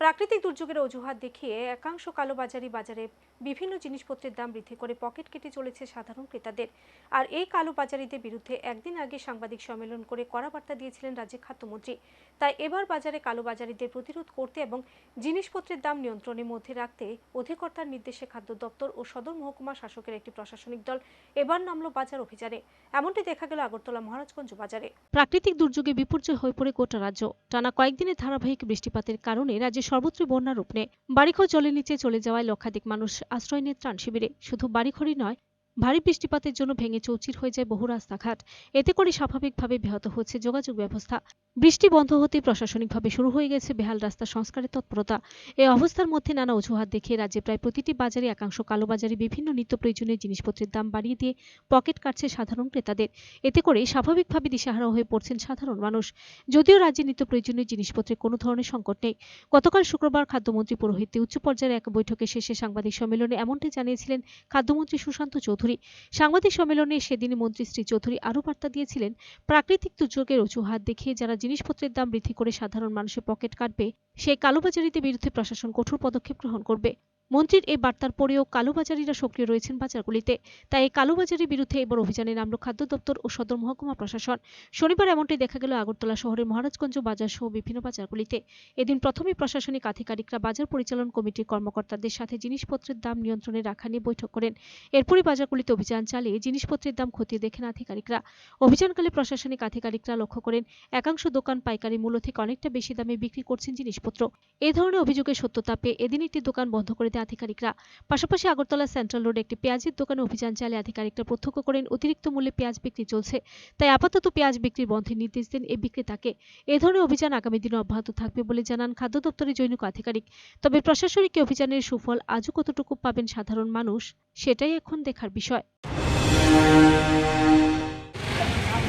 প্রাকৃতিক দুর্যোগের অজুহাত দেখিয়ে একাংশ কালোবাজারি বাজারে বিভিন্ন জিনিসপত্রের দাম বৃদ্ধি করে পকেট কেটে চলেছে সাধারণ ক্রেতাদের। আর এই কালোবাজারিদের বিরুদ্ধে একদিন আগে সাংবাদিক সম্মেলন করে কড়া বার্তা দিয়েছিলেন রাজ্যের খাদ্যমন্ত্রী। তাই এবার বাজারে কালোবাজারিদের প্রতিরোধ করতে এবং জিনিসপত্রের দাম নিয়ন্ত্রণের মধ্যে রাখতে অধিকর্তার নির্দেশে খাদ্য দপ্তর ও সদর মহকুমা শাসকের একটি প্রশাসনিক দল এবার নামলো বাজার অভিযানে। এমনটি দেখা গেল আগরতলা মহারাজগঞ্জ বাজারে। প্রাকৃতিক দুর্যোগে বিপর্যয় হয়ে পড়ে গোটা রাজ্য। টানা কয়েকদিনের ধারাবাহিক বৃষ্টিপাতের কারণে রাজ্যে সর্বত্র বন্যার রূপ নেয়। বাড়িঘর জলের নিচে চলে যাওয়ায় লক্ষাধিক মানুষ আশ্রয় নেয় ত্রাণ শিবিরে। শুধু বাড়িঘরই নয় ভারী বৃষ্টিপাতের জন্য ভেঙে চৌচির হয়ে যায় বহু রাস্তাঘাট। এতে করে স্বাভাবিকভাবে ব্যাহত হচ্ছে যোগাযোগ ব্যবস্থা। বৃষ্টি বন্ধ হতে প্রশাসনিকভাবে শুরু হয়ে গেছে বেহাল রাস্তা সংস্কারের তৎপরতা। এই অবস্থার মধ্যে নানা অজুহাত দেখিয়ে রাজ্যে প্রায় প্রতিটি বাজারে একাংশ কালোবাজারে বিভিন্ন নিত্য প্রয়োজনীয় জিনিসপত্রের দাম বাড়িয়ে দিয়ে পকেট কাটছে সাধারণ ক্রেতাদের। এতে করে স্বাভাবিকভাবে দিশাহারা হয়ে পড়ছেন সাধারণ মানুষ। যদিও রাজ্যে নিত্য প্রয়োজনীয় জিনিসপত্রের কোনো ধরনের সংকট নেই। গতকাল শুক্রবার খাদ্যমন্ত্রী পৌরোহিত্যে উচ্চ পর্যায়ের এক বৈঠকে শেষে সাংবাদিক সম্মেলনে এমনটি জানিয়েছিলেন খাদ্যমন্ত্রী সুশান্ত চৌধুরী। সাংবাদিক সম্মেলনে সেদিন মন্ত্রী শ্রী চৌধুরী আরও বার্তা দিয়েছিলেন, প্রাকৃতিক দুর্যোগের অজুহাত দেখিয়ে যারা জিনিসপত্রের দাম বৃদ্ধি করে সাধারণ মানুষের পকেট কাটবে, সেই কালোবাজারিদের বিরুদ্ধে প্রশাসন কঠোর পদক্ষেপ গ্রহণ করবে। মন্ত্রীর এই বার্তার পরেও কালোবাজারিরা সক্রিয় রয়েছেন বাজারগুলিতে। তাই এই কালোবাজারির বিরুদ্ধে এবার অভিযানে নামল খাদ্য দপ্তর ও সদর মহকুমা প্রশাসন। শনিবার এমনটি দেখা গেল আগরতলা শহরের মহারাজগঞ্জ বাজার সহ বিভিন্ন বাজারগুলিতে। এদিন প্রথমেই প্রশাসনিক আধিকারিকরা বাজার পরিচালন কমিটির কর্মকর্তাদের সাথে জিনিসপত্রের দাম নিয়ন্ত্রণে রাখা নিয়ে বৈঠক করেন। এরপরই বাজারগুলিতে অভিযান চালিয়ে জিনিসপত্রের দাম খতিয়ে দেখেন আধিকারিকরা। অভিযানকালে প্রশাসনিক আধিকারিকরা লক্ষ্য করেন, একাংশ দোকান পাইকারি মূল্য থেকে অনেকটা বেশি দামে বিক্রি করছেন জিনিসপত্র। এ ধরনের অভিযোগের সত্যতা পেয়ে এদিন একটি দোকান বন্ধ করে দেয় আধিকারিকরা। পাশাপাশি আগরতলা সেন্ট্রাল রোডে একটি পেঁয়াজের দোকানে অভিযান চালিয়ে আধিকারিকরা প্রত্যক্ষ করেন, অতিরিক্ত মূল্যে পেঁয়াজ বিক্রি চলছে। তাই আপাতত পেঁয়াজ বিক্রির বন্ধের নির্দেশ দেন এই বিক্রেতাকে। এ ধরনের অভিযান আগামী দিনে অব্যাহত থাকবে বলে জানান খাদ্য দপ্তরের জৈনিক আধিকারিক। তবে প্রশাসনিক অভিযানের সুফল আজও কতটুকু পাবেন সাধারণ মানুষ, সেটাই এখন দেখার বিষয়।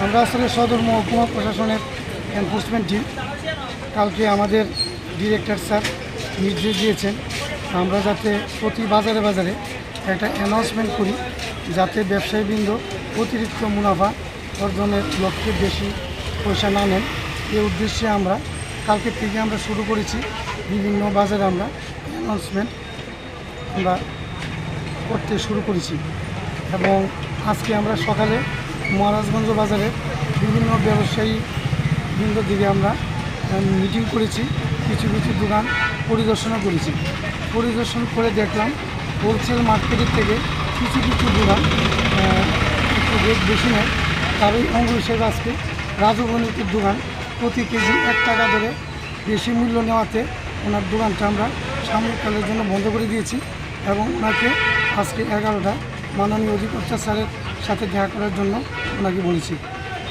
আমরা আসলে সদর মহকুমা প্রশাসনের এনফোর্সমেন্ট টিম কালকে আমাদের ডিরেক্টর স্যার নির্দেশ দিয়েছেন আমরা যাতে প্রতি বাজারে বাজারে একটা অ্যানাউন্সমেন্ট করি, যাতে ব্যবসায়ীবৃন্দ অতিরিক্ত মুনাফা অর্জনের লক্ষ্যে বেশি পয়সা না নেন। এই উদ্দেশ্যে আমরা কালকে থেকে আমরা শুরু করেছি বিভিন্ন বাজারে আমরা অ্যানাউন্সমেন্ট আমরা করতে শুরু করেছি। এবং আজকে আমরা সকালে মহারাজগঞ্জ বাজারে বিভিন্ন ব্যবসায়ী বৃন্দ দিকে আমরা মিটিং করেছি, কিছু কিছু দোকান পরিদর্শনও করেছি। পরিদর্শন করে দেখলাম হোলসেল মার্কেটের থেকে কিছু কিছু দোকান একটু রেট বেশি নেয়। তারই অঙ্গ হিসেবে আজকে রাজু গণিতের দোকান, প্রতি কেজি এক টাকা ধরে বেশি মূল্য নেওয়াতে ওনার দোকানটা আমরা সাময়িককালের জন্য বন্ধ করে দিয়েছি এবং ওনাকে আজকে এগারোটা মাননীয় অধিকর্তা স্যারের সাথে দেখা করার জন্য ওনাকে বলেছি।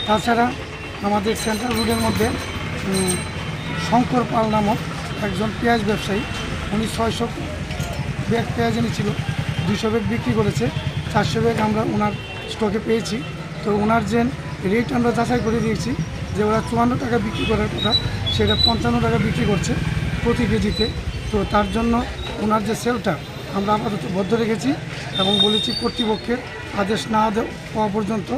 তাছাড়া আমাদের সেন্ট্রাল রোডের মধ্যে শঙ্কর পাল নামক একজন পেঁয়াজ ব্যবসায়ী উনি ছয়শো ব্যাগ পেঁয়াজ এনেছিল দুশো ব্যাগ বিক্রি করেছে, চারশো ব্যাগ আমরা ওনার স্টকে পেয়েছি। তো ওনার যে রেট আমরা যাচাই করে দিয়েছি যে ওরা চুয়ান্ন টাকা বিক্রি করার কথা, সেটা পঞ্চান্ন টাকা বিক্রি করছে প্রতি কেজিতে। তো তার জন্য ওনার যে সেলটা আমরা আপাতত বদ্ধ রেখেছি এবং বলেছি কর্তৃপক্ষের আদেশ না পাওয়া পর্যন্ত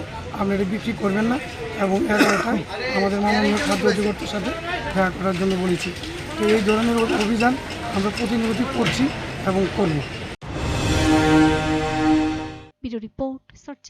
আপনারা বিক্রি করবেন না এবং এগারোটায় আমাদের মাননীয় খাদ্য অধিকর্তার সাথে দেখা করার জন্য বলেছি। তো এই ধরনের অভিযান আমরা প্রতিনিধি করছি এবং করব। সার্চ